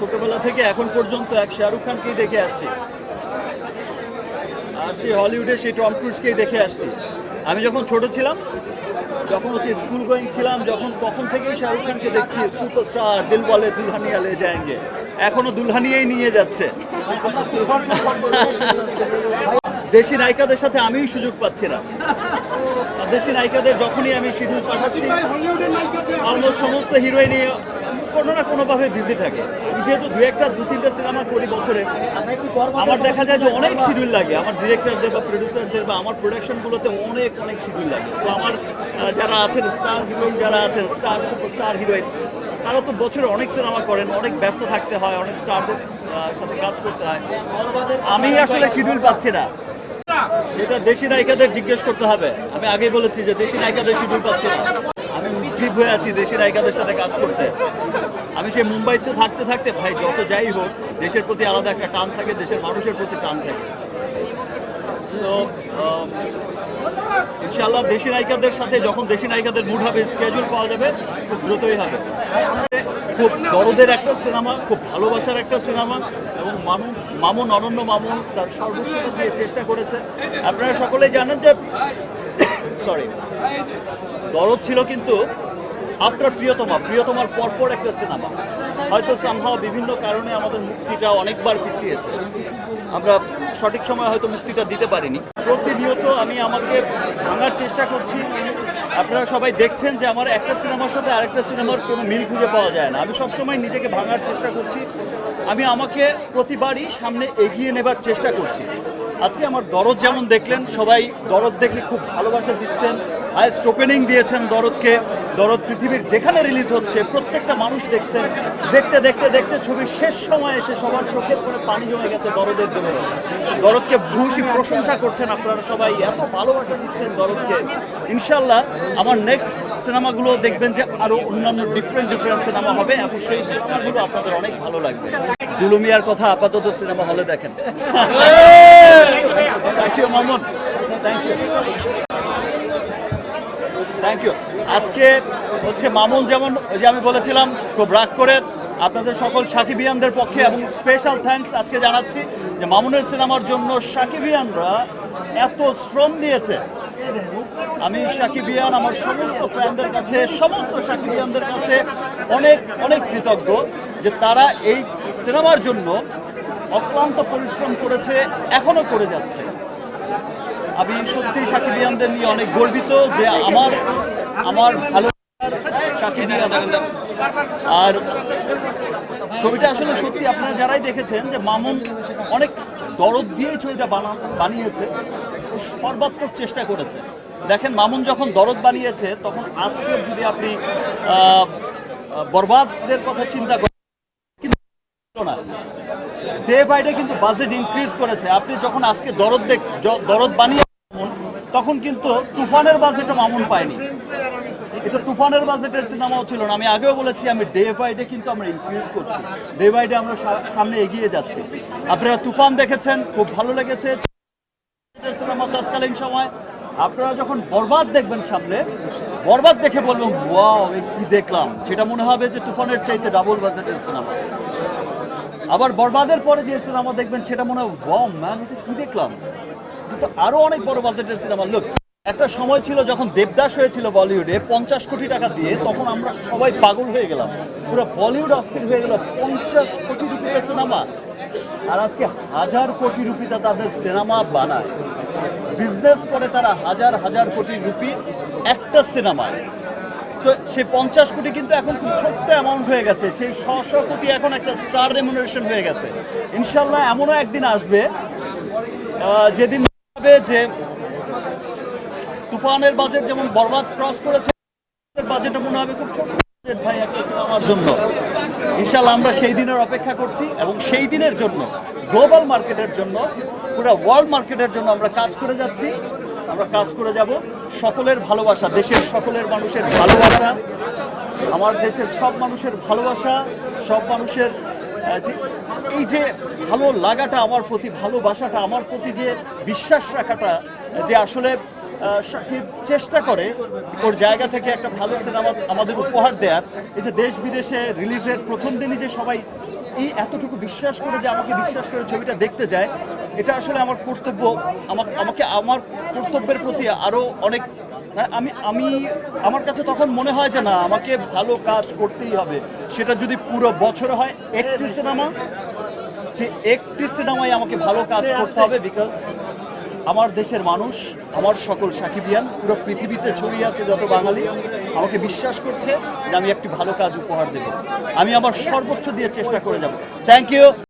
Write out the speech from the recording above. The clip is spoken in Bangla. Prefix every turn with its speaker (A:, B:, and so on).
A: ছোটবেলা থেকে এখন পর্যন্ত এক শাহরুখ খানকেই দেখে আসছি। আর সেই হলিউডে সেই টম ক্রুজকেই দেখে আসছি। আমি যখন ছোট ছিলাম যখন হচ্ছে স্কুল গোয়িং ছিলাম যখন তখন থেকেই শাহরুখ খানকে দেখছি সুপারস্টার দিল বলে দুলহানিয়া লে যায়েঙ্গে। এখনও দুলহানিয়াই নিয়ে যাচ্ছে। দেশি নায়িকাদের সাথে আমিই সুযোগ পাচ্ছি না। আর দেশি নায়িকাদের যখনই আমি শিডিউল পাঠাচ্ছি অলমোস্ট সমস্ত হিরোইনই কোনো না কোনোভাবে বিজি থাকে। যেহেতু দু একটা দু তিনটা সিনেমা করি বছরে, আমার দেখা যায় যে অনেক শিডিউল লাগে। আমার ডিরেক্টরদের বা প্রডিউসারদের বা আমার প্রোডাকশনগুলোতে অনেক অনেক শিডিউল লাগে। তো আমার যারা আছেন স্টার হিরোইন যারা আছেন স্টার সুপারস্টার হিরোইন তারা তো বছরে অনেক সিনেমা করেন, অনেক ব্যস্ত থাকতে হয়, অনেক স্টারদের সাথে কাজ করতে হয়। আমি আসলে শিডিউল পাচ্ছি না। সেটা দেশি নায়িকাদের জিজ্ঞেস করতে হবে। আমি আগেই বলেছি যে দেশি নায়িকাদের শিডিউল পাচ্ছি না। উদ্গ্রীব হয়ে আছি দেশি নায়িকাদের সাথে কাজ করতে। আমি সেই মুম্বাইতে থাকতে থাকতে, ভাই, যত যাই হোক, দেশের প্রতি আলাদা একটা টান থাকে, দেশের মানুষের প্রতি টান থাকে। তো ইনশাল্লাহ দেশি নায়িকাদের সাথে যখন দেশি নায়িকাদের মুড হবে স্কেজুল পাওয়া যাবে, খুব দ্রুতই হবে। খুব দরদের একটা সিনেমা, খুব ভালোবাসার একটা সিনেমা, এবং মামুন মামুন, অনন্য মামুন তার সর্বস্বতা দিয়ে চেষ্টা করেছে। আপনারা সকলেই জানেন যে সরি দরদ ছিল কিন্তু আফটার প্রিয়তমা, প্রিয়তমার পরপর একটা সিনেমা। হয়তো সামহাও বিভিন্ন কারণে আমাদের মুক্তিটা অনেকবার পিছিয়েছে। আমরা সঠিক সময় হয়তো মুক্তিটা দিতে পারিনি। প্রতিনিয়ত আমি আমাকে ভাঙার চেষ্টা করছি। আপনারা সবাই দেখছেন যে আমার একটা সিনেমার সাথে আরেকটা সিনেমার কোনো মিল খুঁজে পাওয়া যায় না। আমি সবসময় নিজেকে ভাঙার চেষ্টা করছি। আমি আমাকে প্রতিবারই সামনে এগিয়ে নেবার চেষ্টা করছি। আজকে আমার দরদ যেমন দেখলেন, সবাই দরদ দেখে খুব ভালোবাসা দিচ্ছেন। হায়েস্ট ওপেনিং দিয়েছেন দরদকে। দরদ পৃথিবীর যেখানে রিলিজ হচ্ছে, প্রত্যেকটা মানুষ দেখছে, দেখতে দেখতে দেখতে ছবির শেষ সময় এসে সবার চোখের করে পানি জমে গেছে দরদের জন্য। দরদকে ভূষী প্রশংসা করছেন আপনারা সবাই, এত ভালোবাসা দিচ্ছেন দরদকে। ইনশাল্লাহ আমার নেক্সট সিনেমাগুলো দেখবেন যে আরও অন্যান্য ডিফারেন্ট ডিফারেন্ট সিনেমা হবে, এবং সেই সিনেমাগুলো আপনাদের অনেক ভালো লাগবে। দুলুমিয়ার কথা আপাতত সিনেমা হলে দেখেন। Thank you Mamun thank you thank you আজকে হচ্ছে মামুন যেমন, ওই যে আমি বলেছিলাম, খুব রাগ করে আপনাদের সকল সাকিবিয়ানদের পক্ষে এবং স্পেশাল থ্যাঙ্কস আজকে জানাচ্ছি যে মামুনের সিনেমার জন্য সাকিবিয়ানরা এত শ্রম দিয়েছে। আমি সাকিবিয়ান, আমার সমস্ত ফ্যানদের কাছে, সমস্ত সাকিবিয়ানদের কাছে অনেক অনেক কৃতজ্ঞ যে তারা এই সিনেমার জন্য অক্লান্ত পরিশ্রম করেছে, এখনও করে যাচ্ছে। আমি সত্যি সাকিবিয়ানদের নিয়ে অনেক গর্বিত যে আমার আমার ভালো আর ছবিটা আসলে সত্যি আপনারা যারাই দেখেছেন যে মামুন অনেক দরদ দিয়ে ছবিটা বানা বানিয়েছে সর্বাত্মক চেষ্টা করেছে। দেখেন মামুন যখন দরদ বানিয়েছে তখন আজকে যদি আপনি আহ, কথা চিন্তা করেন ডে কিন্তু বাজেট ইনক্রিজ করেছে। আপনি যখন আজকে দরদ দেখছেন দরদ বানিয়ে তখন কিন্তু তুফানের বাজেটও মামুন পায়নি। এটা তুফানের বাজেটের সিনেমাও ছিল না। আমি আগেও বলেছি, আমি ডে বাই ডে কিন্তু আমরা ইনক্রিজ করছি। ডে বাই ডে আমরা সামনে এগিয়ে যাচ্ছি। আপনারা তুফান দেখেছেন, খুব ভালো লেগেছে। সিনেমা তৎকালীন সময়। আপনারা যখন বরবাদ দেখবেন সামনে, বরবাদ দেখে বলবেন, ওয়াও কি দেখলাম? সেটা মনে হবে যে তুফানের চাইতে ডাবল বাজেটের সিনেমা। আবার বরবাদের পরে যে সিনেমা দেখবেন, সেটা মনে হয় ওয়াও, ম্যান, এটা কি দেখলাম? এটা তো আরও অনেক বড় বাজেটের সিনেমা। লোক একটা সময় ছিল যখন দেবদাস হয়েছিল বলিউডে পঞ্চাশ কোটি টাকা দিয়ে, তখন আমরা সবাই পাগল হয়ে গেলাম। পুরো বলিউড অস্থির হয়ে গেল, পঞ্চাশ কোটি রুপির সিনেমা। আর আজকে হাজার কোটি রুপিতে তাদের সিনেমা বানায়। বিজনেস করে তারা হাজার হাজার কোটি রুপি একটা সিনেমায়। তো সেই পঞ্চাশ কোটি কিন্তু এখন খুব ছোট্ট অ্যামাউন্ট হয়ে গেছে। সেই শ শ কোটি এখন একটা স্টার রেমুনারেশন হয়ে গেছে। ইনশাল্লাহ এমনও একদিন আসবে যেদিন হবে যে তুফানের বাজেট যেমন বরবাদ ক্রস করেছে বাজেট মনে হবে খুব ছোট ভাই জন্য। ইনশাল্লাহ আমরা সেই দিনের অপেক্ষা করছি এবং সেই দিনের জন্য গ্লোবাল মার্কেটের জন্য, পুরো ওয়ার্ল্ড মার্কেটের জন্য আমরা কাজ করে যাচ্ছি। আমরা কাজ করে যাব সকলের ভালোবাসা, দেশের সকলের মানুষের ভালোবাসা, আমার দেশের সব মানুষের ভালোবাসা, সব মানুষের এই যে ভালো লাগাটা, আমার প্রতি ভালোবাসাটা, আমার প্রতি যে বিশ্বাস রাখাটা, যে আসলে সাকিব চেষ্টা করে ওর জায়গা থেকে একটা ভালো সিনেমা আমাদের উপহার দেওয়ার এই যে দেশ বিদেশে রিলিজের প্রথম দিনই যে সবাই এই এতটুকু বিশ্বাস করে যে আমাকে বিশ্বাস করে ছবিটা দেখতে যায়, এটা আসলে আমার কর্তব্য। আমাকে আমাকে, আমার কর্তব্যের প্রতি আরও অনেক মানে আমি আমি, আমার কাছে তখন মনে হয় যে না, আমাকে ভালো কাজ করতেই হবে। সেটা যদি পুরো বছর হয়, একটি সিনেমা যে একটি সিনেমায় আমাকে ভালো কাজ করতে হবে বিকজ আমার দেশের মানুষ, আমার সকল সাকিবিয়ান, পুরো পৃথিবীতে ছড়িয়ে আছে যত বাঙালি, আমাকে বিশ্বাস করছে যে আমি একটি ভালো কাজ উপহার দেব। আমি আমার সর্বোচ্চ দিয়ে চেষ্টা করে যাব। Thank you